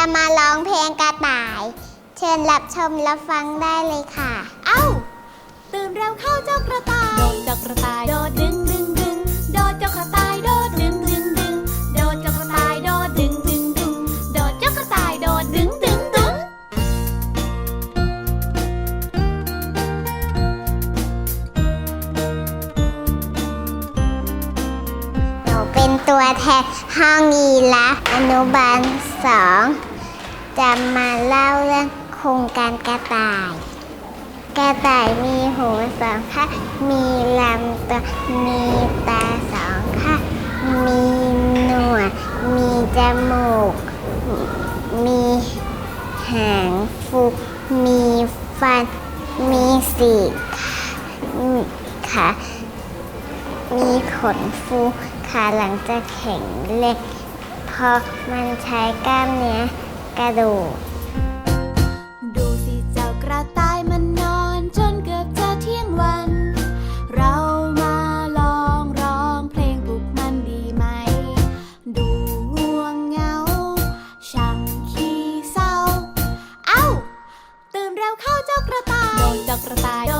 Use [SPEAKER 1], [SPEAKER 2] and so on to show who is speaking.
[SPEAKER 1] องยีราฟจะมาร้องเพลงกระต่าย เชิญรับชมรับฟังได้เลยค่ะ
[SPEAKER 2] เอ้า ตื่นเร็วเข้าเจ้ากระต่าย โดดเจ้ากระต่าย โดดดึงดึงดึงโดดเจ้ากระต่าย โดดดึงดึงดึงโดดเจ้ากระต่าย โดดดึงดึงดึงโดดเจ้ากระต่าย โดดดึงดึงดึง
[SPEAKER 1] หนูเป็นตัวแทนห้องยีราฟอนุบาลสอง จะมาเล่าเรื่องโครงการกระต่าย กระต่ายมีหูสองข้างมีลำตัวมีตาสองข้างมีหนวดมีจมูก มีหางฟุกมีฟัน มีสีขามีขนฟูขาหลังจะแข็งเล็กเพราะมันใช้กล้ามเนื้อ กระดูก
[SPEAKER 2] ดูสิเจ้ากระต่ายมันนอนจนเกือบจะเที่ยงวัน เรามาลองร้องเพลงปลุกมันดีไหม ดูง่วงเหงา ช่างขี้เศร้า เอ้า ตื่นเร็วเข้าเจ้ากระต่าย โดดเจ้ากระต่ายโดดดึง